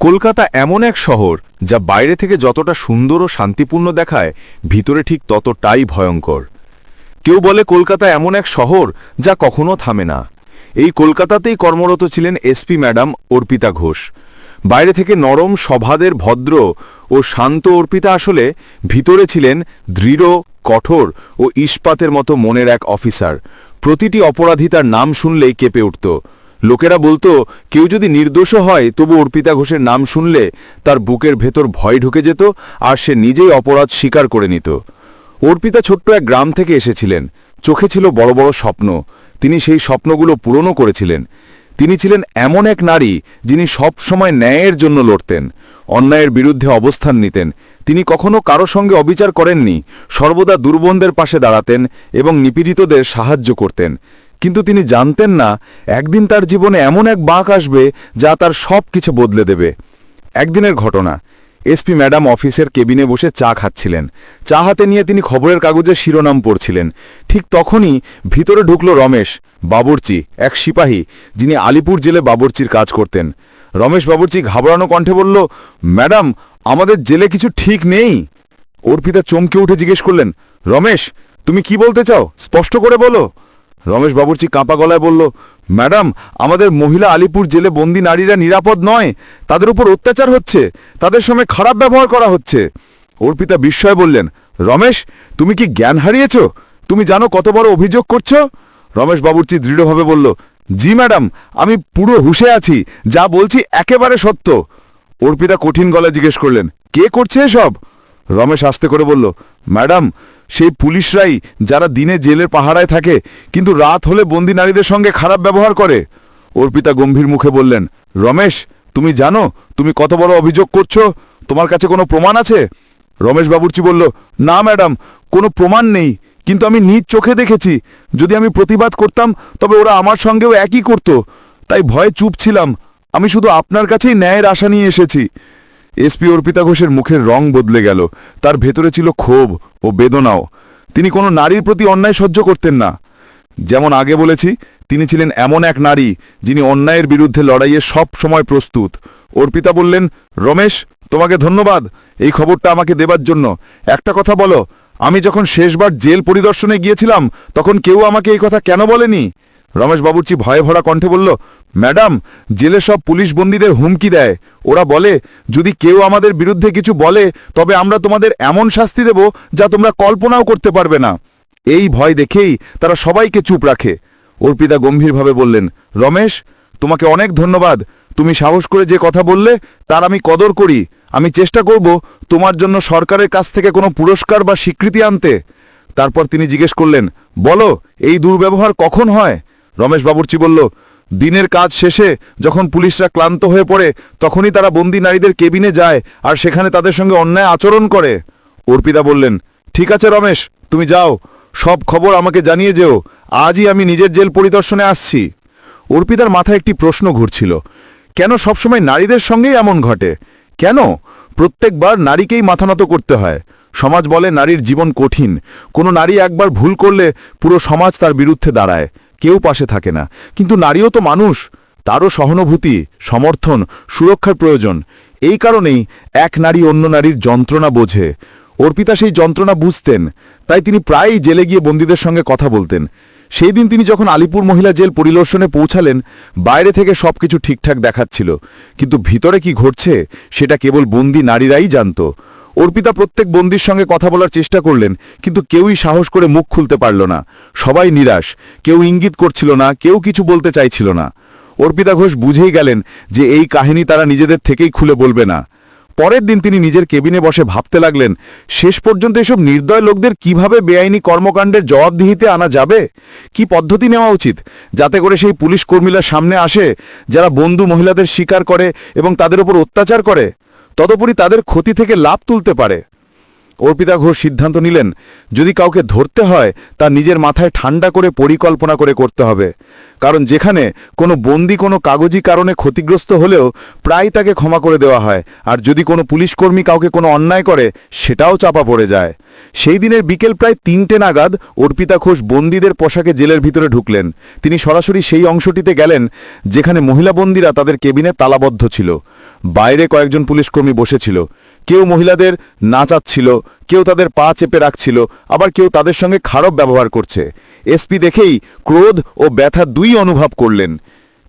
কলকাতা এমন এক শহর যা বাইরে থেকে যতটা সুন্দর ও শান্তিপূর্ণ দেখায়, ভিতরে ঠিক ততটাই ভয়ঙ্কর। কেউ বলে কলকাতা এমন এক শহর যা কখনো থামে না। এই কলকাতাতেই কর্মরত ছিলেন এসপি ম্যাডাম অর্পিতা ঘোষ। বাইরে থেকে নরম স্বভাবের ভদ্র ও শান্ত অর্পিতা আসলে ভিতরে ছিলেন দৃঢ়, কঠোর ও ইস্পাতের মতো মনের এক অফিসার। প্রতিটি অপরাধী তার নাম শুনলেই কেঁপে উঠত। লোকেরা বলতো, কেউ যদি নির্দোষ হয়, তবু অর্পিতা ঘোষের নাম শুনলে তার বুকের ভেতর ভয় ঢুকে যেত আর সে নিজেই অপরাধ স্বীকার করে নিত। অর্পিতা ছোট্ট এক গ্রাম থেকে এসেছিলেন। চোখে ছিল বড় বড় স্বপ্ন। তিনি সেই স্বপ্নগুলো পূরণও করেছিলেন। তিনি ছিলেন এমন এক নারী যিনি সব সময় ন্যায়ের জন্য লড়তেন, অন্যায়ের বিরুদ্ধে অবস্থান নিতেন। তিনি কখনো কারও সঙ্গে অবিচার করেননি, সর্বদা দুর্বন্ধের পাশে দাঁড়াতেন এবং নিপীড়িতদের সাহায্য করতেন। কিন্তু তিনি জানতেন না, একদিন তার জীবনে এমন এক বাঁক আসবে যা তার সব কিছু বদলে দেবে। একদিনের ঘটনা এসপি ম্যাডাম অফিসের কেবিনে বসে চা খাচ্ছিলেন। চা হাতে নিয়ে তিনি খবরের কাগজে শিরোনাম পড়ছিলেন। ঠিক তখনই ভিতরে ঢুকল রমেশ বাবুর্চি, এক সিপাহী, যিনি আলিপুর জেলে বাবুর্চির কাজ করতেন। রমেশ বাবুর্চি ঘাবড়ানো কণ্ঠে বলল, ম্যাডাম, আমাদের জেলে কিছু ঠিক নেই। অর্পিতা চমকে উঠে জিজ্ঞেস করলেন, রমেশ, তুমি কি বলতে চাও? স্পষ্ট করে বলো। রমেশ বাবুর্চি কাঁপা গলায় বলল, ম্যাডাম, আমাদের মহিলা আলিপুর জেলে বন্দি নারীরা নিরাপদ নয়। তাদের উপর অত্যাচার হচ্ছে। তাদের সঙ্গে খারাপ ব্যবহার করা হচ্ছে। অর্পিতা বিস্ময় বললেন, রমেশ, তুমি কি জ্ঞান হারিয়েছ? তুমি জানো কত বড় অভিযোগ করছ? রমেশ বাবুর্চি দৃঢ়ভাবে বলল, জি ম্যাডাম, আমি পুরো হুশে আছি। যা বলছি একেবারে সত্য। অর্পিতা কঠিন গলায় জিজ্ঞেস করলেন, কে করছে এসব? রমেশ আস্তে করে বলল, ম্যাডাম সেই পুলিশরাই যারা দিনে জেলের পাহারায় থাকে, কিন্তু রাত হলে বন্দি নারীদের সঙ্গে খারাপ ব্যবহার করে। অর্পিতা গম্ভীর মুখে বললেন, রমেশ, তুমি জানো, তুমি কত বড় অভিযোগ করছ? তোমার কাছে কোনো প্রমাণ আছে? রমেশ বাবুর্চি বলল, না, ম্যাডাম, কোনো প্রমাণ নেই, কিন্তু আমি নিজ চোখে দেখেছি। যদি আমি প্রতিবাদ করতাম, তবে ওরা আমার সঙ্গেও একই করত। তাই ভয়ে চুপ ছিলাম। আমি শুধু আপনার কাছেই ন্যায়ের আশা নিয়ে এসেছি। এসপি অর্পিতা ঘোষের মুখের রং বদলে গেল। তার ভেতরে ছিল ক্ষোভ ও বেদনাও। তিনি কোনো নারীর প্রতি অন্যায় সহ্য করতেন না। যেমন আগে বলেছি, তিনি ছিলেন এমন এক নারী যিনি অন্যায়ের বিরুদ্ধে লড়াইয়ে সব সময় প্রস্তুত। অর্পিতা বললেন, রমেশ, তোমাকে ধন্যবাদ। এই খবরটা আমাকে দেবার জন্য। একটা কথা বলো, আমি যখন শেষবার জেল পরিদর্শনে গিয়েছিলাম, তখন কেউ আমাকে এই কথা কেন বলেনি? রমেশ বাবুর্চি ভয়ে ভরা কণ্ঠে বলল, ম্যাডাম, জেলে সব পুলিশ বন্দীদের হুমকি দেয়। ওরা বলে, যদি কেউ আমাদের বিরুদ্ধে কিছু বলে, তবে আমরা তোমাদের এমন শাস্তি দেব যা তোমরা কল্পনাও করতে পারবে না। এই ভয় দেখেই তারা সবাইকে চুপ রাখে। অর্পিতা গম্ভীরভাবে বললেন, রমেশ, তোমাকে অনেক ধন্যবাদ। তুমি সাহস করে যে কথা বললে, তার আমি কদর করি। আমি চেষ্টা করব তোমার জন্য সরকারের কাছ থেকে কোনো পুরস্কার বা স্বীকৃতি আনতে। তারপর তিনি জিজ্ঞেস করলেন, বলো, এই দুর্ব্যবহার কখন হয়? রমেশ বাবুর্চি বলল, দিনের কাজ শেষে যখন পুলিশরা ক্লান্ত হয়ে পড়ে, তখনই তারা বন্দি নারীদের কেবিনে যায় আর সেখানে তাদের সঙ্গে অন্যায় আচরণ করে। অর্পিতা বললেন, ঠিক আছে রমেশ, তুমি যাও। সব খবর আমাকে জানিয়ে যেও। আজই আমি নিজের জেল পরিদর্শনে আসছি। অর্পিতার মাথায় একটি প্রশ্ন ঘুরছিল, কেন সবসময় নারীদের সঙ্গেই এমন ঘটে? কেন? প্রত্যেকবার নারীকেই মাথানত করতে হয়। সমাজ বলে নারীর জীবন কঠিন। কোনো নারী একবার ভুল করলে পুরো সমাজ তার বিরুদ্ধে দাঁড়ায়। কেউ পাশে থাকে না। কিন্তু নারীও তো মানুষ। তারও সহানুভূতি, সমর্থন, সুরক্ষার প্রয়োজন। এই কারণেই এক নারী অন্য নারীর যন্ত্রণা বোঝে। অর্পিতা সেই যন্ত্রণা বুঝতেন। তাই তিনি প্রায়ই জেলে গিয়ে বন্দীদের সঙ্গে কথা বলতেন। সেই দিন তিনি যখন আলিপুর মহিলা জেল পরিদর্শনে পৌঁছালেন, বাইরে থেকে সবকিছু ঠিকঠাক দেখাচ্ছিল। কিন্তু ভিতরে কি ঘটছে, সেটা কেবল বন্দি নারীরাই জানত। অর্পিতা প্রত্যেক বন্দির সঙ্গে কথা বলার চেষ্টা করলেন, কিন্তু কেউই সাহস করে মুখ খুলতে পারল না। সবাই নিরাশ, কেউ ইঙ্গিত করছিল না, কেউ কিছু বলতে চাইছিল না। অর্পিতা ঘোষ বুঝেই গেলেন যে এই কাহিনী তারা নিজেদের থেকেই খুলে বলবে না। পরের দিন তিনি নিজের কেবিনে বসে ভাবতে লাগলেন, শেষ পর্যন্ত এসব নির্দয় লোকদের কীভাবে বেআইনি কর্মকাণ্ডের জবাবদিহিতে আনা যাবে? কি পদ্ধতি নেওয়া উচিত, যাতে করে সেই পুলিশ কর্মীরা সামনে আসে, যারা বন্ধু মহিলাদের শিকার করে এবং তাদের উপর অত্যাচার করে? তদুপরি তাদের ক্ষতি থেকে লাভ তুলতে পারে। অর্পিতা ঘোষ সিদ্ধান্ত নিলেন, যদি কাউকে ধরতে হয়, তা নিজের মাথায় ঠান্ডা করে পরিকল্পনা করে করতে হবে। কারণ যেখানে কোনো বন্দি কোনো কাগজি কারণে ক্ষতিগ্রস্ত হলেও প্রায় তাকে ক্ষমা করে দেওয়া হয়, আর যদি কোনো পুলিশকর্মী কাউকে কোনো অন্যায় করে, সেটাও চাপা পড়ে যায়। সেই দিনের বিকেল প্রায় তিনটে নাগাদ অর্পিতা ঘোষ বন্দীদের পোশাকে জেলের ভিতরে ঢুকলেন। তিনি সরাসরি সেই অংশটিতে গেলেন, যেখানে মহিলা বন্দীরা তাদের কেবিনে তালাবদ্ধ ছিল। বাইরে কয়েকজন পুলিশকর্মী বসেছিল। কেউ মহিলাদের নাচাচ্ছিল কেউ তাদের পা চেপে রাখছিল, আবার কেউ তাদের সঙ্গে খারাপ ব্যবহার করছে। এসপি দেখেই ক্রোধ ও ব্যথা দুই অনুভব করলেন।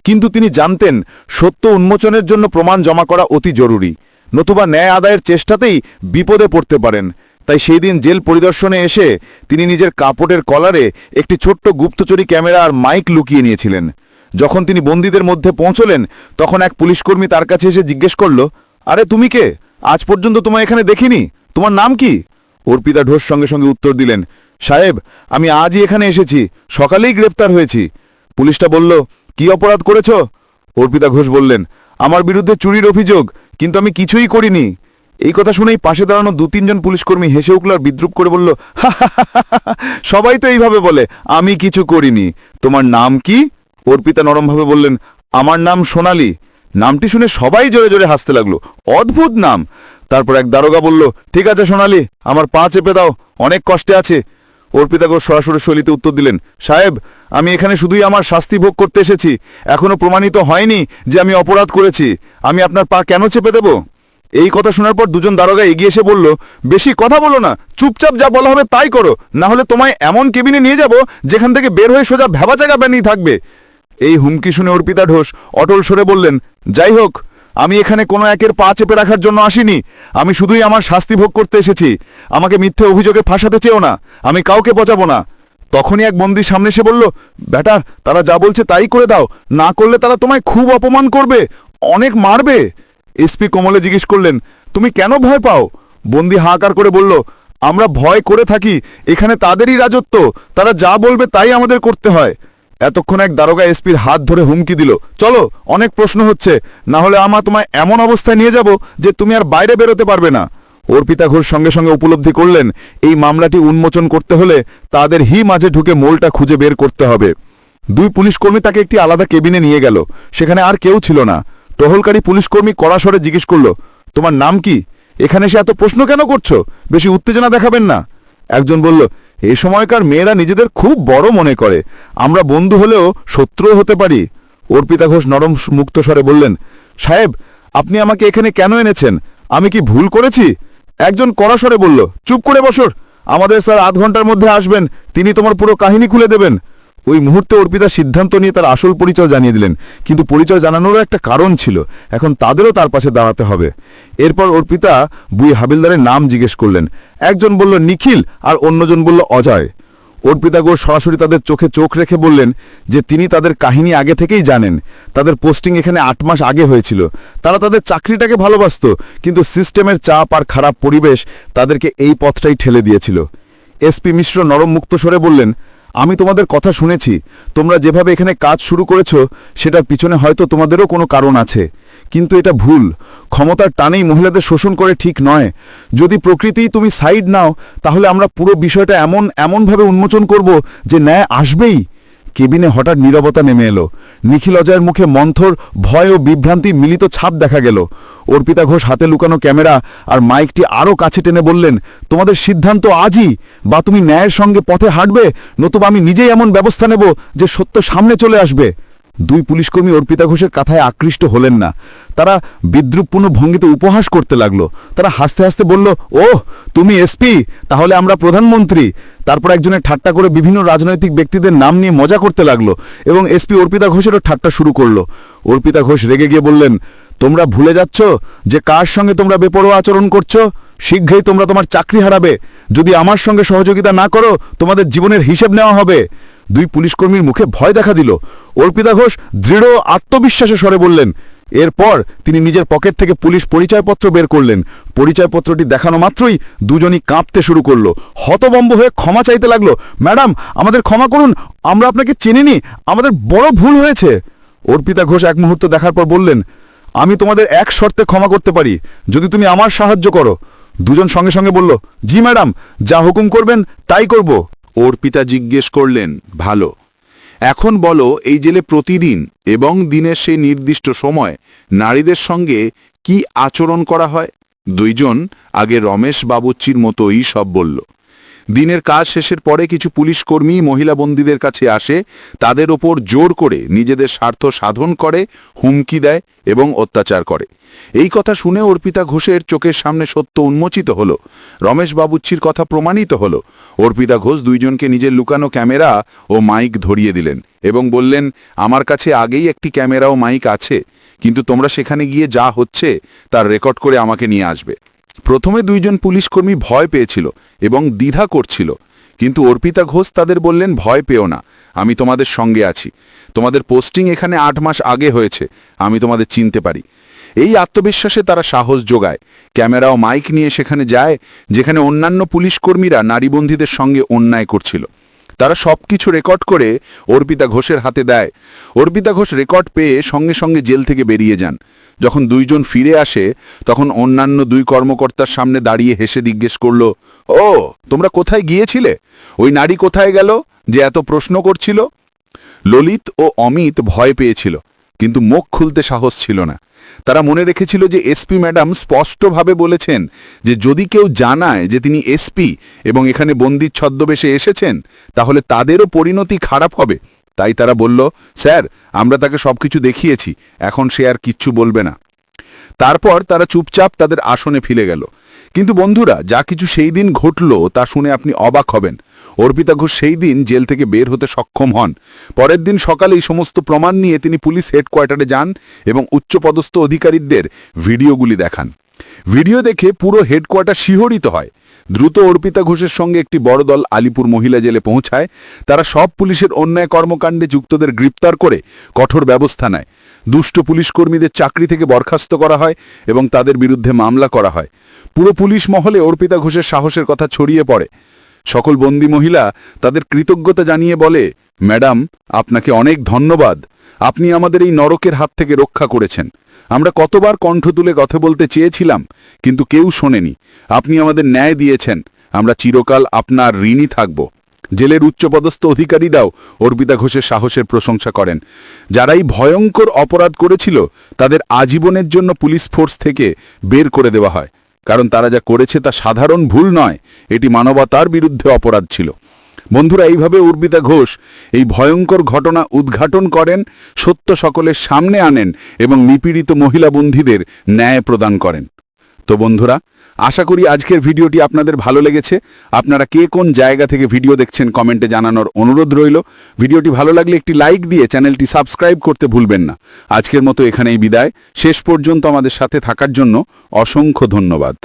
কিন্তু তিনি জানতেন, সত্য উন্মোচনের জন্য প্রমাণ জমা করা অতি জরুরি। নতুবা ন্যায় আদায়ের চেষ্টাতেই বিপদে পড়তে পারেন। তাই সেই দিন জেল পরিদর্শনে এসে তিনি নিজের কাপড়ের কলারে একটি ছোট্ট গুপ্তচরী ক্যামেরা আর মাইক লুকিয়ে নিয়েছিলেন। যখন তিনি বন্দীদের মধ্যে পৌঁছলেন, তখন এক পুলিশকর্মী তার কাছে এসে জিজ্ঞেস করল, আরে, তুমি কে? আজ পর্যন্ত তোমায় এখানে দেখিনি। তোমার নাম কি? অর্পিতা ঢোস সঙ্গে সঙ্গে উত্তর দিলেন সাহেব আমি আজই এখানে এসেছি সকালেই গ্রেপ্তার হয়েছি। পুলিশটা বলল কি অপরাধ করেছ? অর্পিতা ঘোষ বললেন আমার বিরুদ্ধে চুরির অভিযোগ কিন্তু আমি কিছুই করিনি। এই কথা শুনেই পাশে দাঁড়ানো দু তিনজন পুলিশকর্মী হেসে উঠল আর বিদ্রুপ করে বলল "হা হা হা হা হা, সবাই তো এইভাবে বলে আমি কিছু করিনি। তোমার নাম কি? অর্পিতা নরমভাবে বললেন আমার নাম সোনালি। নামটি শুনে সবাই জোরে জোরে হাসতে লাগল। অদ্ভুত নাম। তারপর এক দারোগা বলল, ঠিক আছে সোনালি, আমার পা চেপে দাও, অনেক কষ্টে আছে। অর্পিতা ঘোষ সরাসরি শৈলীতে উত্তর দিলেন, সাহেব, আমি এখানে শুধুই আমার শাস্তি ভোগ করতে এসেছি। এখনও প্রমাণিত হয়নি যে আমি অপরাধ করেছি। আমি আপনার পা কেন চেপে দেব? এই কথা শোনার পর দুজন দারোগা এগিয়ে এসে বলল, বেশি কথা বলো না, চুপচাপ যা বলা হবে তাই করো। না হলে তোমায় এমন কেবিনে নিয়ে যাব যেখান থেকে বের হয়ে সোজা জায়গা বানিয়ে থাকবে। এই হুমকি শুনে অর্পিতা ঘোষ অটল সরে বললেন যাই হোক, আমি এখানে কোনো একের পা চেপে রাখার জন্য আসিনি। আমি শুধুই আমার শাস্তি ভোগ করতে এসেছি। আমাকে মিথ্যে অভিযোগে ফাঁসাতে চেও না। আমি কাউকে পচাবো না। তখনই এক বন্দির সামনে এসে বলল বেটা তারা যা বলছে তাই করে দাও। না করলে তারা তোমায় খুব অপমান করবে, অনেক মারবে। এসপি কোমলে জিজ্ঞেস করলেন, তুমি কেন ভয় পাও? বন্দি হাহাকার করে বলল, আমরা ভয় করে থাকি। এখানে তাদেরই রাজত্ব। তারা যা বলবে তাই আমাদের করতে হয়। এতক্ষণ এক দারোগা এসপির হাত ধরে হুমকি দিল। চলো, অনেক প্রশ্ন হচ্ছে। না হলে আমা তোমায় এমন অবস্থায় নিয়ে যাব যে তুমি আর বাইরে বেরোতে পারবে না। অর্পিতা ঘোষ সঙ্গে সঙ্গে উপলব্ধি করলেন, এই মামলাটি উন্মোচন করতে হলে তাদের হি মাঝে ঢুকে মোলটা খুঁজে বের করতে হবে। দুই পুলিশকর্মী তাকে একটি আলাদা কেবিনে নিয়ে গেল। সেখানে আর কেউ ছিল না। টহলকারী পুলিশকর্মী কড়াসরে জিজ্ঞেস করল, তোমার নাম কি? এখানে সে এত প্রশ্ন কেন করছ? বেশি উত্তেজনা দেখাবেন না? একজন বলল এই সময়কার মেয়েরা নিজেদের খুব বড় মনে করে। আমরা বন্ধু হলেও শত্রুও হতে পারি। অর্পিতা ঘোষ নরম মুক্ত স্বরে বললেন, সাহেব, আপনি আমাকে এখানে কেন এনেছেন? আমি কি ভুল করেছি? একজন কড়াসরে বলল, চুপ করে বসর আমাদের স্যার আধ ঘণ্টার মধ্যে আসবেন। তিনি তোমার পুরো কাহিনী খুলে দেবেন। ওই মুহূর্তে অর্পিতা সিদ্ধান্ত নিয়ে তার আসল পরিচয় জানিয়ে দিলেন। কিন্তু পরিচয় জানানোরও একটা কারণ ছিল। এখন তাদেরও তার পাশে দাঁড়াতে হবে। এরপর অর্পিতা বুই হাবিলদারের নাম জিজ্ঞেস করলেন। একজন বলল, নিখিল, আর অন্যজন বলল, অজয়। অর্পিতা ঘোষ সরাসরি তাদের চোখে চোখ রেখে বললেন যে তিনি তাদের কাহিনী আগে থেকেই জানেন। তাদের পোস্টিং এখানে আট মাস আগে হয়েছিল। তারা তাদের চাকরিটাকে ভালোবাসত, কিন্তু সিস্টেমের চাপ আর খারাপ পরিবেশ তাদেরকে এই পথটাই ঠেলে দিয়েছিল। এসপি মিশ্র নরম মুক্ত স্বরে বললেন আমি তোমাদের কথা শুনেছি। তোমরা যেভাবে এখানে কাজ শুরু করেছ, সেটার পিছনে হয়তো তোমাদেরও কোনো কারণ আছে। কিন্তু এটা ভুল। ক্ষমতার টানেই মহিলাদের শোষণ করে ঠিক নয়। যদি প্রকৃতিই তুমি সাইড নাও, তাহলে আমরা পুরো বিষয়টা এমন, এমনভাবে উন্মোচন করব যে ন্যায় আসবেই। কেবিনে হঠাৎ নীরবতা নেমে এলো। নিখিল অজয়ের মুখে মন্থর, ভয় ও বিভ্রান্তি মিলিত ছাপ দেখা গেল। অর্পিতা ঘোষ হাতে লুকানো ক্যামেরা আর মাইকটি আরও কাছে টেনে বললেন, তোমাদের সিদ্ধান্ত আজই, বা তুমি ন্যায়ের সঙ্গে পথে হাঁটবে, নতুবা আমি নিজেই এমন ব্যবস্থা নেব যে সত্য সামনে চলে আসবে। দুই পুলিশকর্মী অর্পিতা ঘোষের কথায় আকৃষ্ট হলেন না। তারা বিদ্রুপপূর্ণ ভঙ্গিতে উপহাস করতে লাগল। তারা হাসতে হাসতে বলল, ওহ, তুমি এসপি, তাহলে আমরা প্রধানমন্ত্রী। তারপর একজনের ঠাট্টা করে বিভিন্ন রাজনৈতিক ব্যক্তিদের নাম নিয়ে মজা করতে লাগল এবং এসপি অর্পিতা ঘোষেরও ঠাট্টা শুরু করল। অর্পিতা ঘোষ রেগে গিয়ে বললেন, তোমরা ভুলে যাচ্ছ যে কার সঙ্গে তোমরা বেপরোয়া আচরণ করছ? শীঘ্রই তোমরা তোমার চাকরি হারাবে। যদি আমার সঙ্গে সহযোগিতা না করো, তোমাদের জীবনের হিসেব নেওয়া হবে। দুই পুলিশকর্মীর মুখে ভয় দেখা দিল। অর্পিতা ঘোষ দৃঢ় আত্মবিশ্বাসে স্বরে বললেন, এরপর তিনি নিজের পকেট থেকে পুলিশ পরিচয়পত্র বের করলেন। পরিচয়পত্রটি দেখানো মাত্রই দুজনই কাঁপতে শুরু করল। হতবম্ব হয়ে ক্ষমা চাইতে লাগল, ম্যাডাম, আমাদের ক্ষমা করুন, আমরা আপনাকে চিনিনি, আমাদের বড় ভুল হয়েছে। অর্পিতা ঘোষ এক মুহূর্ত দেখার পর বললেন, আমি তোমাদের এক শর্তে ক্ষমা করতে পারি, যদি তুমি আমার সাহায্য করো। দুজন সঙ্গে সঙ্গে বলল, জি ম্যাডাম, যা হুকুম করবেন তাই করব। অর্পিতা জিজ্ঞেস করলেন, ভালো। এখন বলো, এই জেলে প্রতিদিন এবং দিনের সেই নির্দিষ্ট সময় নারীদের সঙ্গে কি আচরণ করা হয়? দুইজন আগে রমেশ বাবুচ্চির মতোই সব বলল। দিনের কাজ শেষের পরে কিছু পুলিশ কর্মী মহিলা বন্দীদের কাছে আসে, তাদের ওপর জোর করে নিজেদের স্বার্থ সাধন করে, হুমকি দেয় এবং অত্যাচার করে। এই কথা শুনে অর্পিতা ঘোষের চোখের সামনে সত্য উন্মোচিত হল। রমেশ বাবুচ্চির কথা প্রমাণিত হল। অর্পিতা ঘোষ দুইজনকে নিজের লুকানো ক্যামেরা ও মাইক ধরিয়ে দিলেন এবং বললেন, আমার কাছে আগেই একটি ক্যামেরা ও মাইক আছে, কিন্তু তোমরা সেখানে গিয়ে যা হচ্ছে তার রেকর্ড করে আমাকে নিয়ে আসবে। প্রথমে দুইজন পুলিশকর্মী ভয় পেয়েছিল এবং দ্বিধা করছিল। কিন্তু অর্পিতা ঘোষ তাদের বললেন, ভয় পেও না, আমি তোমাদের সঙ্গে আছি। তোমাদের পোস্টিং এখানে আট মাস আগে হয়েছে, আমি তোমাদের চিনতে পারি। এই আত্মবিশ্বাসে তারা সাহস যোগায়। ক্যামেরা ও মাইক নিয়ে সেখানে যায়, যেখানে অন্যান্য পুলিশকর্মীরা নারীবন্দীদের সঙ্গে অন্যায় করছিল। তারা সব কিছু রেকর্ড করে অর্পিতা ঘোষের হাতে দেয়। অর্পিতা ঘোষ রেকর্ড পেয়ে সঙ্গে সঙ্গে জেল থেকে বেরিয়ে যান। যখন দুইজন ফিরে আসে, তখন অন্যান্য দুই কর্মকর্তার সামনে দাঁড়িয়ে হেসে জিজ্ঞেস করল, ও, তোমরা কোথায় গিয়েছিলে? ওই নারী কোথায় গেল যে এত প্রশ্ন করছিল? ললিত ও অমিত ভয় পেয়েছিল। কিন্তু মুখ খুলতে সাহস ছিল না। তারা মনে রেখেছিল যে এসপি ম্যাডাম স্পষ্টভাবে বলেছেন যে যদি কেউ জানায় যে তিনি এসপি এবং এখানে বন্দির ছদ্মবেশে এসেছেন, তাহলে তাদেরও পরিণতি খারাপ হবে। তাই তারা বলল, স্যার, আমরা তাকে সবকিছু দেখিয়েছি, এখন সে আর কিচ্ছু বলবে না। তারপর তারা চুপচাপ তাদের আসনে ফিরে গেল। কিন্তু বন্ধুরা, যা কিছু সেই দিন ঘটল তা শুনে আপনি অবাক হবেন। অর্পিতা ঘোষ সেই দিন জেল থেকে বের হতে সক্ষম হন। পরের দিন সকালে এই সমস্ত প্রমাণ নিয়ে তিনি পুলিশ হেডকোয়ার্টারে যান এবং উচ্চপদস্থ অধিকারীদের ভিডিওগুলি দেখান। ভিডিও দেখে পুরো হেডকোয়ার্টার শিহরিত হয়। দ্রুত অর্পিতা ঘোষের সঙ্গে একটি বড় দল আলিপুর মহিলা জেলে পৌঁছায়। তারা সব পুলিশের অন্যায় কর্মকাণ্ডে যুক্তদের গ্রেপ্তার করে কঠোর ব্যবস্থা নেয়। দুষ্ট পুলিশ কর্মীদের চাকরি থেকে বরখাস্ত করা হয় এবং তাদের বিরুদ্ধে মামলা করা হয়। পুরো পুলিশ মহলে অর্পিতা ঘোষের সাহসের কথা ছড়িয়ে পড়ে। সকল বন্দি মহিলা তাদের কৃতজ্ঞতা জানিয়ে বলে, ম্যাডাম, আপনাকে অনেক ধন্যবাদ। আপনি আমাদের এই নরকের হাত থেকে রক্ষা করেছেন। আমরা কতবার কণ্ঠ তুলে কথা বলতে চেয়েছিলাম, কিন্তু কেউ শোনেনি। আপনি আমাদের ন্যায় দিয়েছেন। আমরা চিরকাল আপনার ঋণী থাকব। জেলের উচ্চপদস্থ অধিকারীরাও অর্পিতা ঘোষের সাহসের প্রশংসা করেন। যারাই ভয়ঙ্কর অপরাধ করেছিল, তাদের আজীবনের জন্য পুলিশ ফোর্স থেকে বের করে দেওয়া হয়। কারণ তারা যা করেছে তা সাধারণ ভুল নয়, এটি মানবতার বিরুদ্ধে অপরাধ ছিল। বন্ধুরা, এইভাবে উর্বিতা ঘোষ এই ভয়ঙ্কর ঘটনা উদ্ঘাটন করেন, সত্য সকলের সামনে আনেন এবং নিপীড়িত মহিলা বন্ধীদের ন্যায় প্রদান করেন। তো বন্ধুরা, আশা করি আজকের ভিডিওটি আপনাদের ভালো লেগেছে। আপনারা কে কোন জায়গা থেকে ভিডিও দেখছেন কমেন্টে জানানোর অনুরোধ রইল। ভিডিওটি ভালো লাগলে একটি লাইক দিয়ে চ্যানেলটি সাবস্ক্রাইব করতে ভুলবেন না। আজকের মতো এখানেই বিদায়। শেষ পর্যন্ত আমাদের সাথে থাকার জন্য অসংখ্য ধন্যবাদ।